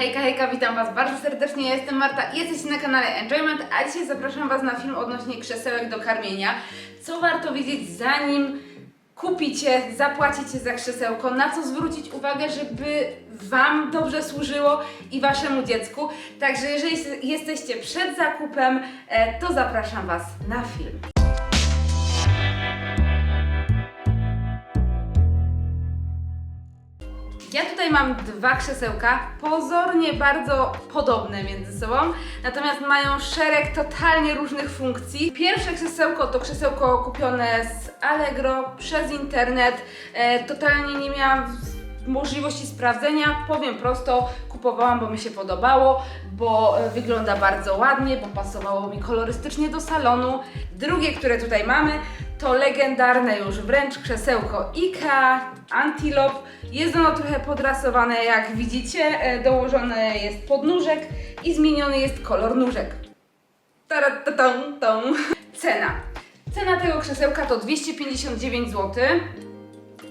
Hejka, hejka, witam Was bardzo serdecznie, ja jestem Marta i jesteście na kanale Enjoyment, a dzisiaj zapraszam Was na film odnośnie krzesełek do karmienia. Co warto wiedzieć zanim kupicie, zapłacicie za krzesełko, na co zwrócić uwagę, żeby Wam dobrze służyło i Waszemu dziecku. Także jeżeli jesteście przed zakupem, e, to zapraszam Was na film. Mam dwa krzesełka, pozornie bardzo podobne między sobą, natomiast mają szereg totalnie różnych funkcji. Pierwsze krzesełko to krzesełko kupione z Allegro przez internet. E, totalnie nie miałam możliwości sprawdzenia. Powiem prosto, kupowałam, bo mi się podobało, bo e, wygląda bardzo ładnie, bo pasowało mi kolorystycznie do salonu. Drugie, które tutaj mamy, to legendarne już wręcz krzesełko IKEA Antelope. Jest ono trochę podrasowane, jak widzicie. E, Dołożony jest podnóżek i zmieniony jest kolor nóżek. Taratatą, tą. Cena. Cena tego krzesełka to 259 zł.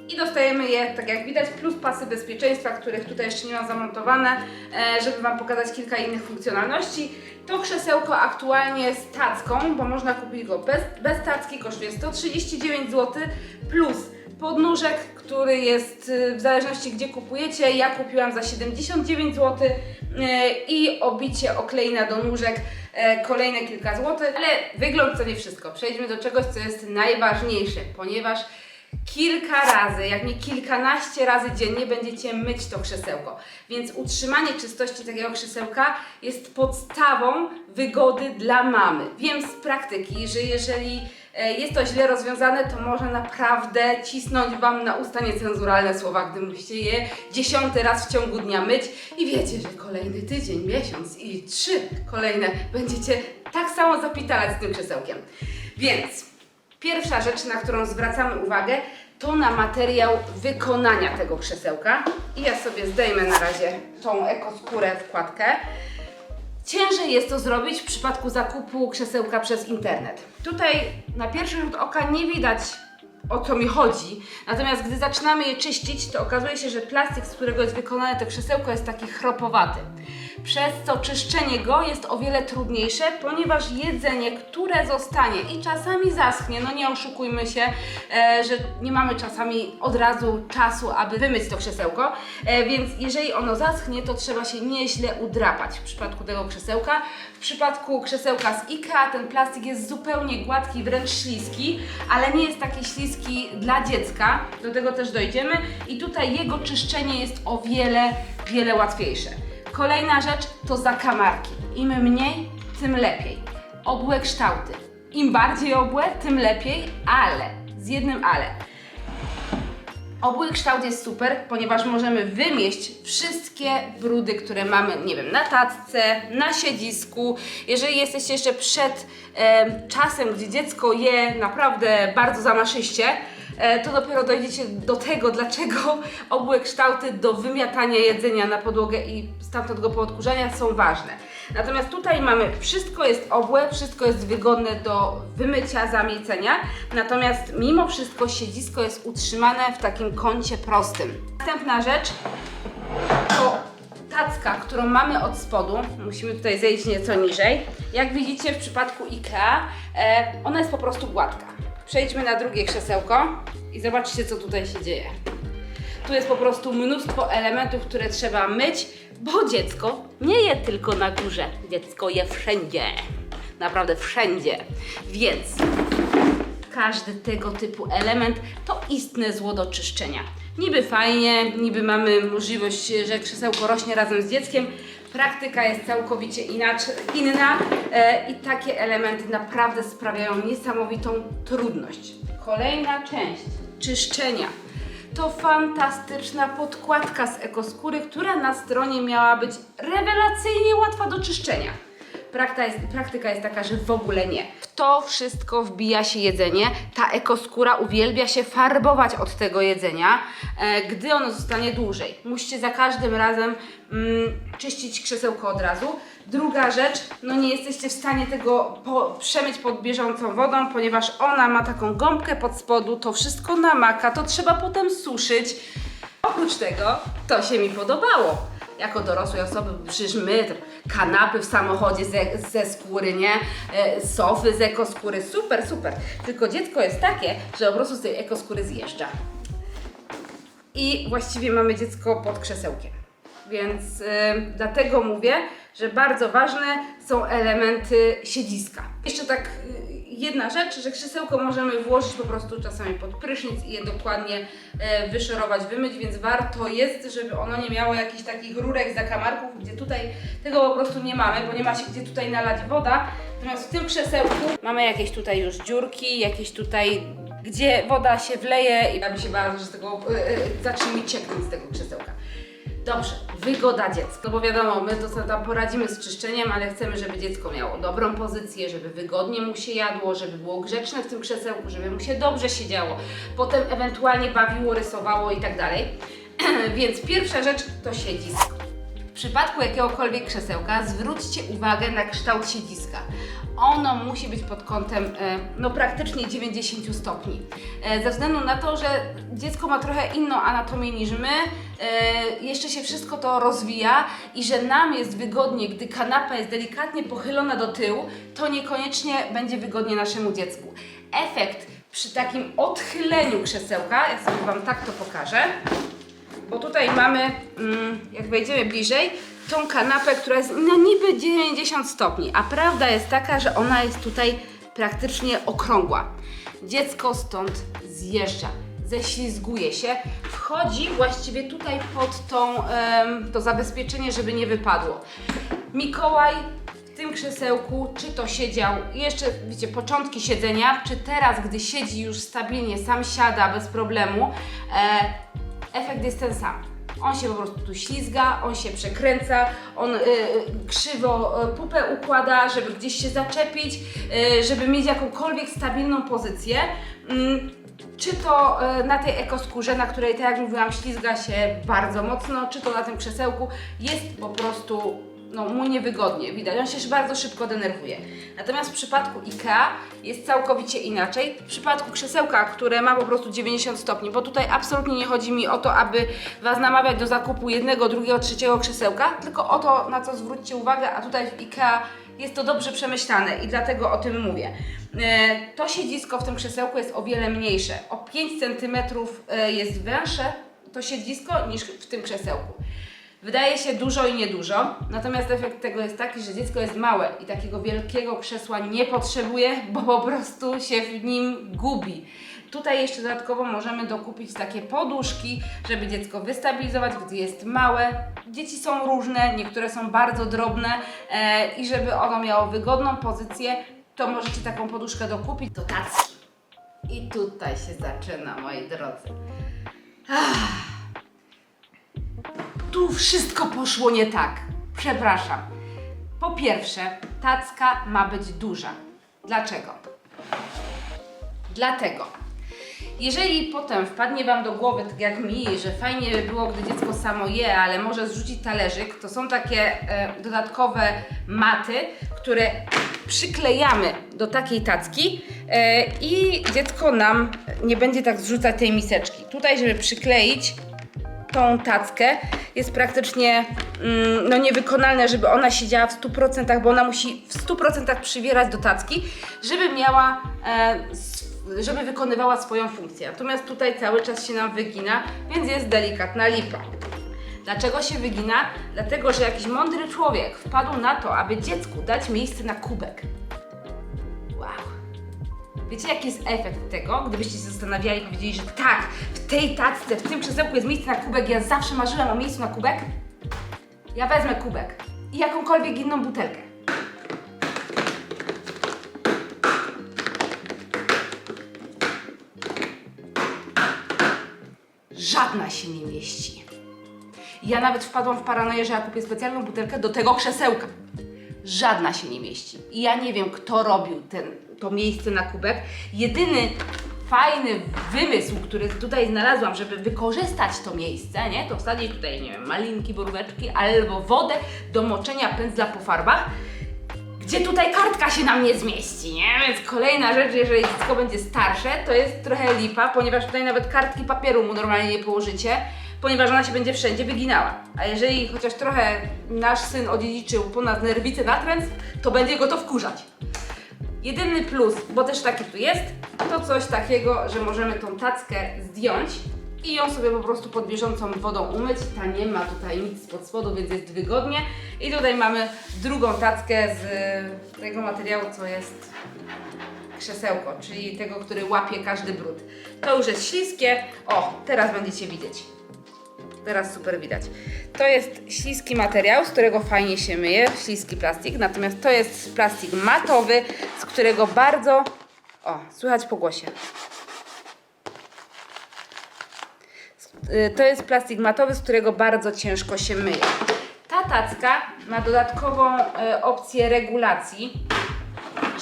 I dostajemy je, tak jak widać, plus pasy bezpieczeństwa, których tutaj jeszcze nie mam zamontowane, e, żeby Wam pokazać kilka innych funkcjonalności. To krzesełko aktualnie z tacką, bo można kupić go bez, bez tacki, kosztuje 139 zł, plus podnóżek, który jest y, w zależności gdzie kupujecie. Ja kupiłam za 79 zł y, i obicie okleina do nóżek e, kolejne kilka złotych, ale wygląd to nie wszystko. Przejdźmy do czegoś, co jest najważniejsze, ponieważ kilka razy, jak nie kilkanaście razy dziennie będziecie myć to krzesełko. Więc utrzymanie czystości takiego krzesełka jest podstawą wygody dla mamy. Wiem z praktyki, że jeżeli e, jest to źle rozwiązane, to może naprawdę cisnąć Wam na usta niecenzuralne słowa, gdy musicie je dziesiąty raz w ciągu dnia myć i wiecie, że kolejny tydzień, miesiąc i trzy kolejne będziecie tak samo zapitalać z tym krzesełkiem. Więc Pierwsza rzecz, na którą zwracamy uwagę, to na materiał wykonania tego krzesełka. I ja sobie zdejmę na razie tą ekoskórę wkładkę. Ciężej jest to zrobić w przypadku zakupu krzesełka przez internet. Tutaj na pierwszy rzut oka nie widać o co mi chodzi, natomiast gdy zaczynamy je czyścić, to okazuje się, że plastik, z którego jest wykonane to krzesełko jest taki chropowaty. Przez co czyszczenie go jest o wiele trudniejsze, ponieważ jedzenie, które zostanie i czasami zaschnie, no nie oszukujmy się, e, że nie mamy czasami od razu czasu, aby wymyć to krzesełko, e, więc jeżeli ono zaschnie, to trzeba się nieźle udrapać w przypadku tego krzesełka. W przypadku krzesełka z IKEA ten plastik jest zupełnie gładki, wręcz śliski, ale nie jest taki śliski dla dziecka, do tego też dojdziemy i tutaj jego czyszczenie jest o wiele, wiele łatwiejsze. Kolejna rzecz to zakamarki. Im mniej, tym lepiej. Obłe kształty. Im bardziej obłe, tym lepiej, ale z jednym ale. Obły kształt jest super, ponieważ możemy wymieść wszystkie brudy, które mamy, nie wiem, na tacce, na siedzisku. Jeżeli jesteście jeszcze przed em, czasem, gdzie dziecko je naprawdę bardzo zamaszyście, e, to dopiero dojdziecie do tego, dlaczego obłe kształty do wymiatania jedzenia na podłogę i stamtąd go poodkurzania są ważne. Natomiast tutaj mamy, wszystko jest obłe, wszystko jest wygodne do wymycia, zamiecenia, natomiast mimo wszystko siedzisko jest utrzymane w takim kącie prostym. Następna rzecz to tacka, którą mamy od spodu, musimy tutaj zejść nieco niżej. Jak widzicie w przypadku IKEA, e, ona jest po prostu gładka. Przejdźmy na drugie krzesełko i zobaczcie co tutaj się dzieje. Tu jest po prostu mnóstwo elementów, które trzeba myć, bo dziecko nie je tylko na górze, dziecko je wszędzie. Naprawdę wszędzie. Więc każdy tego typu element to istne zło do czyszczenia. Niby fajnie, niby mamy możliwość, że krzesełko rośnie razem z dzieckiem. Praktyka jest całkowicie inaczej, inna e, i takie elementy naprawdę sprawiają niesamowitą trudność. Kolejna część czyszczenia. To fantastyczna podkładka z ekoskóry, która na stronie miała być rewelacyjnie łatwa do czyszczenia. Prakta jest, praktyka jest taka, że w ogóle nie. W to wszystko wbija się jedzenie. Ta ekoskóra uwielbia się farbować od tego jedzenia, e, gdy ono zostanie dłużej. Musicie za każdym razem mm, czyścić krzesełko od razu. Druga rzecz, no nie jesteście w stanie tego po, przemyć pod bieżącą wodą, ponieważ ona ma taką gąbkę pod spodu, to wszystko namaka, to trzeba potem suszyć. Oprócz tego, to się mi podobało. Jako dorosłej osoby, przecież my kanapy w samochodzie ze, ze skóry, nie? E, sofy z ekoskóry, super, super. Tylko dziecko jest takie, że po prostu z tej ekoskóry zjeżdża. I właściwie mamy dziecko pod krzesełkiem. Więc y, dlatego mówię, że bardzo ważne są elementy siedziska. Jeszcze tak y, jedna rzecz, że krzesełko możemy włożyć po prostu czasami pod prysznic i je dokładnie e, wyszorować, wymyć, więc warto jest, żeby ono nie miało jakichś takich rurek, zakamarków, gdzie tutaj tego po prostu nie mamy, bo nie ma się gdzie tutaj nalać woda. Natomiast w tym krzesełku mamy jakieś tutaj już dziurki, jakieś tutaj, gdzie woda się wleje i ja bym się bała, że z tego y, y, zacznie mi cieknąć z tego krzesełka. Dobrze, wygoda dziecka. No bo wiadomo, my to sobie tam poradzimy z czyszczeniem, ale chcemy, żeby dziecko miało dobrą pozycję, żeby wygodnie mu się jadło, żeby było grzeczne w tym krzesełku, żeby mu się dobrze siedziało. Potem ewentualnie bawiło, rysowało i tak dalej. Więc pierwsza rzecz to siedzisko. W przypadku jakiegokolwiek krzesełka zwróćcie uwagę na kształt siedziska. Ono musi być pod kątem e, no, praktycznie 90 stopni. E, Ze względu na to, że dziecko ma trochę inną anatomię niż my, e, jeszcze się wszystko to rozwija i że nam jest wygodnie, gdy kanapa jest delikatnie pochylona do tyłu, to niekoniecznie będzie wygodnie naszemu dziecku. Efekt przy takim odchyleniu krzesełka, ja sobie Wam tak to pokażę, bo tutaj mamy, mm, jak wejdziemy bliżej, tą kanapę, która jest no niby 90 stopni, a prawda jest taka, że ona jest tutaj praktycznie okrągła. Dziecko stąd zjeżdża, ześlizguje się, wchodzi właściwie tutaj pod tą, to zabezpieczenie, żeby nie wypadło. Mikołaj w tym krzesełku, czy to siedział, jeszcze wiecie, początki siedzenia, czy teraz, gdy siedzi już stabilnie, sam siada bez problemu, e, efekt jest ten sam. On się po prostu tu ślizga, on się przekręca, on y, krzywo y, pupę układa, żeby gdzieś się zaczepić, y, żeby mieć jakąkolwiek stabilną pozycję. Mm, czy to y, na tej ekoskórze, na której, tak jak mówiłam, ślizga się bardzo mocno, czy to na tym krzesełku, jest po prostu no, mu niewygodnie, widać, on się bardzo szybko denerwuje. Natomiast w przypadku IKEA jest całkowicie inaczej. W przypadku krzesełka, które ma po prostu 90 stopni, bo tutaj absolutnie nie chodzi mi o to, aby Was namawiać do zakupu jednego, drugiego, trzeciego krzesełka, tylko o to, na co zwróćcie uwagę, a tutaj w IKEA jest to dobrze przemyślane i dlatego o tym mówię. E, To siedzisko w tym krzesełku jest o wiele mniejsze. O 5 cm jest węższe to siedzisko niż w tym krzesełku. Wydaje się dużo i niedużo, natomiast efekt tego jest taki, że dziecko jest małe i takiego wielkiego krzesła nie potrzebuje, bo po prostu się w nim gubi. Tutaj jeszcze dodatkowo możemy dokupić takie poduszki, żeby dziecko wystabilizować, gdy jest małe. Dzieci są różne, niektóre są bardzo drobne e, i żeby ono miało wygodną pozycję, to możecie taką poduszkę dokupić do tacki. I tutaj się zaczyna, moi drodzy. Tu wszystko poszło nie tak. Przepraszam. Po pierwsze, tacka ma być duża. Dlaczego? Dlatego. Jeżeli potem wpadnie Wam do głowy, tak jak mi, że fajnie by było, gdy dziecko samo je, ale może zrzucić talerzyk, to są takie e, dodatkowe maty, które przyklejamy do takiej tacki e, i dziecko nam nie będzie tak zrzucać tej miseczki. Tutaj, żeby przykleić tą tackę jest praktycznie mm, no niewykonalne, żeby ona siedziała w 100%, bo ona musi w 100% przywierać do tacki, żeby miała, e, żeby wykonywała swoją funkcję. Natomiast tutaj cały czas się nam wygina, więc jest delikatna lipa. Dlaczego się wygina? Dlatego, że jakiś mądry człowiek wpadł na to, aby dziecku dać miejsce na kubek. Wiecie, jaki jest efekt tego, gdybyście się zastanawiali i powiedzieli, że tak, w tej tacce, w tym krzesełku jest miejsce na kubek, ja zawsze marzyłam o miejscu na kubek? Ja wezmę kubek i jakąkolwiek inną butelkę. Żadna się nie mieści. Ja nawet wpadłam w paranoję, że ja kupię specjalną butelkę do tego krzesełka. Żadna się nie mieści. I ja nie wiem, kto robił ten, to miejsce na kubek. Jedyny fajny wymysł, który tutaj znalazłam, żeby wykorzystać to miejsce, nie? To wsadzić tutaj, nie wiem, malinki, boróweczki albo wodę do moczenia pędzla po farbach gdzie tutaj kartka się nam nie zmieści, nie? Więc kolejna rzecz, jeżeli dziecko będzie starsze, to jest trochę lipa, ponieważ tutaj nawet kartki papieru mu normalnie nie położycie, ponieważ ona się będzie wszędzie wyginała. A jeżeli chociaż trochę nasz syn odziedziczył po nas nerwicy natręt, to będzie go to wkurzać. Jedyny plus, bo też taki tu jest, to coś takiego, że możemy tą tackę zdjąć i ją sobie po prostu pod bieżącą wodą umyć. Ta nie ma tutaj nic spod spodu, więc jest wygodnie. I tutaj mamy drugą tackę z tego materiału, co jest krzesełko, czyli tego, który łapie każdy brud. To już jest śliskie. O, teraz będziecie widzieć. Teraz super widać. To jest śliski materiał, z którego fajnie się myje, śliski plastik, natomiast to jest plastik matowy, z którego bardzo... O, słychać po głosie. Y, To jest plastik matowy, z którego bardzo ciężko się myje. Ta tacka ma dodatkową e, opcję regulacji,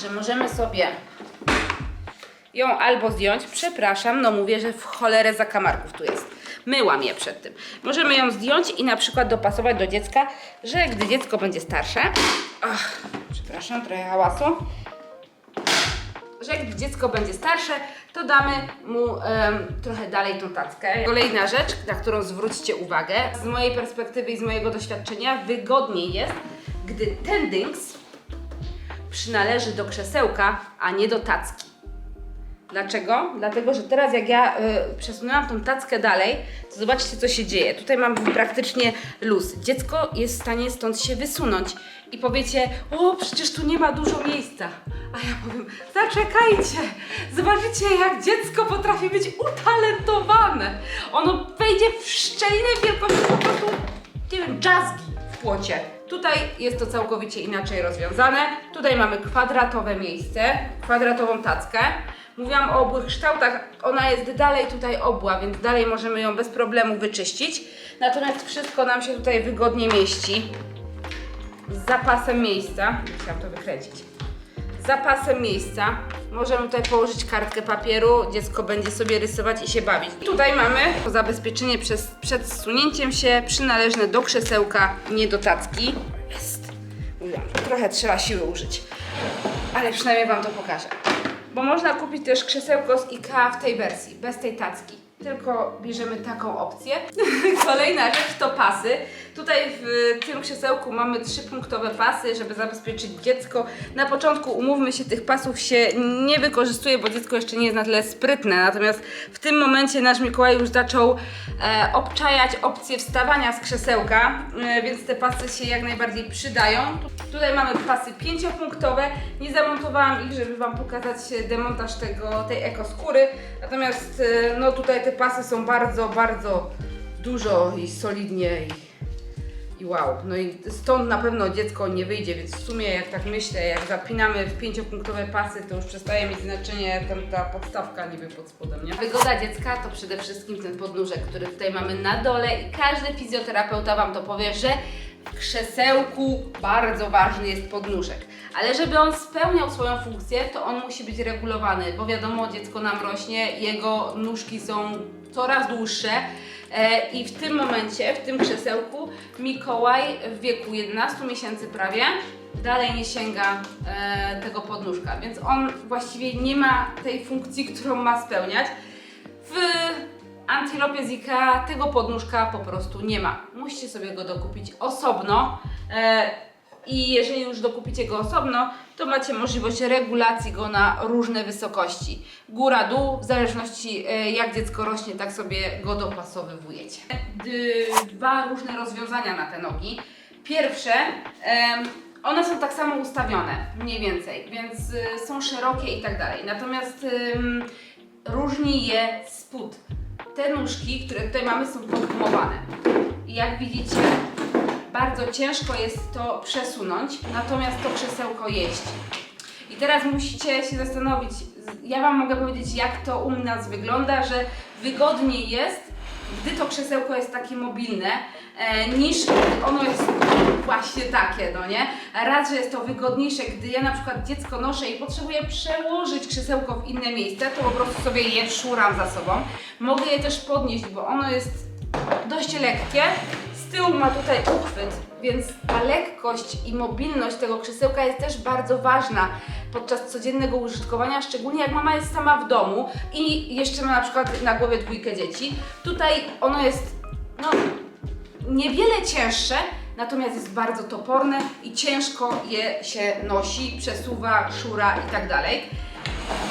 że możemy sobie ją albo zdjąć. Przepraszam, no mówię, że w cholerę zakamarków tu jest. Myłam je przed tym. Możemy ją zdjąć i na przykład dopasować do dziecka, że gdy dziecko będzie starsze. Ach, przepraszam, trochę hałasu. Że gdy dziecko będzie starsze, to damy mu em, trochę dalej tą tackę. Kolejna rzecz, na którą zwróćcie uwagę, z mojej perspektywy i z mojego doświadczenia, wygodniej jest, gdy ten dynks przynależy do krzesełka, a nie do tacki. Dlaczego? Dlatego, że teraz jak ja y, przesunęłam tą tackę dalej, to zobaczcie co się dzieje. Tutaj mam praktycznie luz. Dziecko jest w stanie stąd się wysunąć i powiecie, o przecież tu nie ma dużo miejsca. A ja powiem, zaczekajcie, zobaczycie jak dziecko potrafi być utalentowane. Ono wejdzie w szczelinę wielkości po prostu, nie wiem, jazzgi w płocie. Tutaj jest to całkowicie inaczej rozwiązane. Tutaj mamy kwadratowe miejsce, kwadratową tackę. Mówiłam o obłych kształtach, ona jest dalej tutaj obła, więc dalej możemy ją bez problemu wyczyścić. Natomiast wszystko nam się tutaj wygodnie mieści. Z zapasem miejsca. Chciałam to wykręcić. Z zapasem miejsca. Możemy tutaj położyć kartkę papieru, dziecko będzie sobie rysować i się bawić. Tutaj mamy zabezpieczenie przez, przed zsunięciem się przynależne do krzesełka, nie do tacki. Jest. Mówiłam, trochę trzeba siły użyć, ale przynajmniej Wam to pokażę. Bo można kupić też krzesełko z IKEA w tej wersji, bez tej tacki. Tylko bierzemy taką opcję. Kolejna rzecz to pasy. Tutaj w tym krzesełku mamy trzypunktowe pasy, żeby zabezpieczyć dziecko. Na początku, umówmy się, tych pasów się nie wykorzystuje, bo dziecko jeszcze nie jest na tyle sprytne. Natomiast w tym momencie nasz Mikołaj już zaczął e, obczajać opcję wstawania z krzesełka, e, więc te pasy się jak najbardziej przydają. Tutaj mamy pasy pięciopunktowe. Nie zamontowałam ich, żeby Wam pokazać e, demontaż tego, tej ekoskóry. Natomiast e, no tutaj te pasy są bardzo, bardzo dużo i solidnie i, i wow. No i stąd na pewno dziecko nie wyjdzie, więc w sumie jak tak myślę, jak zapinamy w pięciopunktowe pasy, to już przestaje mieć znaczenie tam ta podstawka niby pod spodem, nie? Wygoda dziecka to przede wszystkim ten podnóżek, który tutaj mamy na dole i każdy fizjoterapeuta Wam to powie, że w krzesełku bardzo ważny jest podnóżek. Ale żeby on spełniał swoją funkcję, to on musi być regulowany, bo wiadomo, dziecko nam rośnie, jego nóżki są coraz dłuższe. E, I w tym momencie, w tym krzesełku, Mikołaj w wieku 11 miesięcy prawie dalej nie sięga e, tego podnóżka, więc on właściwie nie ma tej funkcji, którą ma spełniać. W Antilopie z Ikea tego podnóżka po prostu nie ma. Musicie sobie go dokupić osobno. I jeżeli już dokupicie go osobno, to macie możliwość regulacji go na różne wysokości. Góra, dół, w zależności e, jak dziecko rośnie, tak sobie go dopasowywujecie. Dwa różne rozwiązania na te nogi. Pierwsze, one są tak samo ustawione, mniej więcej, więc y, są szerokie i tak dalej. Natomiast różni je spód. Te nóżki, które tutaj mamy, są podgumowane. I jak widzicie, bardzo ciężko jest to przesunąć, natomiast to krzesełko jeździ. I teraz musicie się zastanowić, ja Wam mogę powiedzieć, jak to u nas wygląda, że wygodniej jest, gdy to krzesełko jest takie mobilne, e, niż gdy ono jest właśnie takie, no nie? Raz, że jest to wygodniejsze, gdy ja na przykład dziecko noszę i potrzebuję przełożyć krzesełko w inne miejsce, to po prostu sobie je szuram za sobą. Mogę je też podnieść, bo ono jest dość lekkie. Z tyłu ma tutaj uchwyt, więc ta lekkość i mobilność tego krzesełka jest też bardzo ważna podczas codziennego użytkowania, szczególnie jak mama jest sama w domu i jeszcze ma na przykład na głowie dwójkę dzieci. Tutaj ono jest no, niewiele cięższe, natomiast jest bardzo toporne i ciężko je się nosi, przesuwa, szura i tak dalej.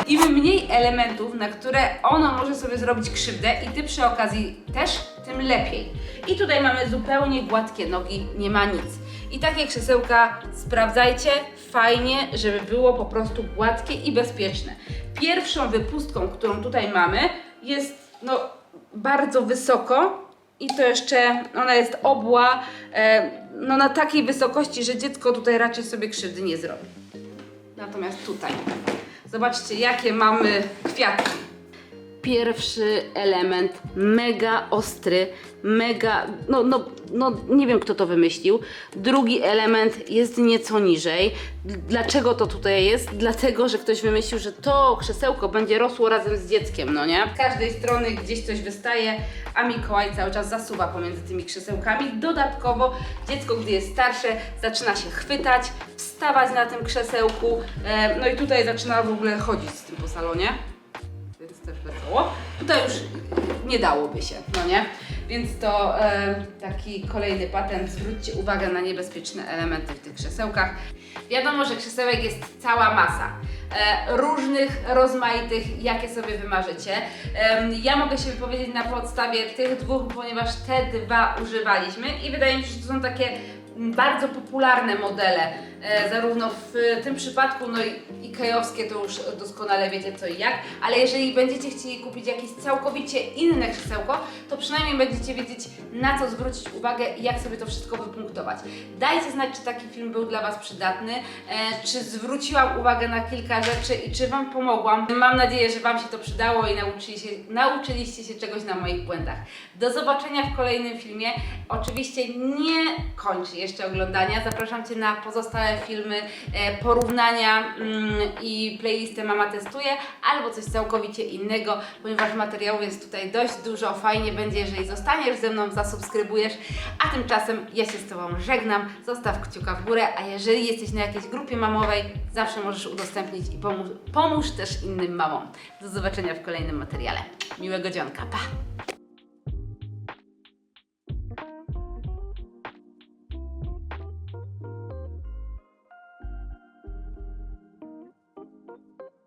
Im mniej elementów, na które ono może sobie zrobić krzywdę i Ty przy okazji też, tym lepiej. I tutaj mamy zupełnie gładkie nogi, nie ma nic. I takie krzesełka sprawdzajcie, fajnie, żeby było po prostu gładkie i bezpieczne. Pierwszą wypustką, którą tutaj mamy, jest no, bardzo wysoko i to jeszcze ona jest obła e, no, na takiej wysokości, że dziecko tutaj raczej sobie krzywdy nie zrobi. Natomiast tutaj, zobaczcie jakie mamy kwiatki. Pierwszy element, mega ostry, mega, no, no, no nie wiem kto to wymyślił. Drugi element jest nieco niżej. Dlaczego to tutaj jest? Dlatego, że ktoś wymyślił, że to krzesełko będzie rosło razem z dzieckiem, no nie? Z każdej strony gdzieś coś wystaje, a Mikołaj cały czas zasuwa pomiędzy tymi krzesełkami. Dodatkowo dziecko, gdy jest starsze, zaczyna się chwytać, wstawać na tym krzesełku, e, no i tutaj zaczyna w ogóle chodzić z tym po salonie więc też wesoło. Tutaj już nie dałoby się, no nie? Więc to e, taki kolejny patent. Zwróćcie uwagę na niebezpieczne elementy w tych krzesełkach. Wiadomo, że krzesełek jest cała masa. E, różnych, rozmaitych, jakie sobie wymarzycie. Em, ja mogę się wypowiedzieć na podstawie tych dwóch, ponieważ te dwa używaliśmy i wydaje mi się, że to są takie bardzo popularne modele, e, zarówno w tym przypadku, no i ikejowskie to już doskonale wiecie co i jak, ale jeżeli będziecie chcieli kupić jakieś całkowicie inne krzesełko, to przynajmniej będziecie wiedzieć na co zwrócić uwagę i jak sobie to wszystko wypunktować. Dajcie znać, czy taki film był dla Was przydatny, e, czy zwróciłam uwagę na kilka rzeczy i czy Wam pomogłam. Mam nadzieję, że Wam się to przydało i nauczyli się, nauczyliście się czegoś na moich błędach. Do zobaczenia w kolejnym filmie. Oczywiście nie kończę jeszcze oglądania. Zapraszam Cię na pozostałe filmy, e, porównania mm, i playlistę Mama Testuje, albo coś całkowicie innego, ponieważ materiałów jest tutaj dość dużo. Fajnie będzie, jeżeli zostaniesz ze mną, zasubskrybujesz. A tymczasem ja się z Tobą żegnam. Zostaw kciuka w górę, a jeżeli jesteś na jakiejś grupie mamowej, zawsze możesz udostępnić i pomóż, pomóż też innym mamom. Do zobaczenia w kolejnym materiale. Miłego dzionka. Pa!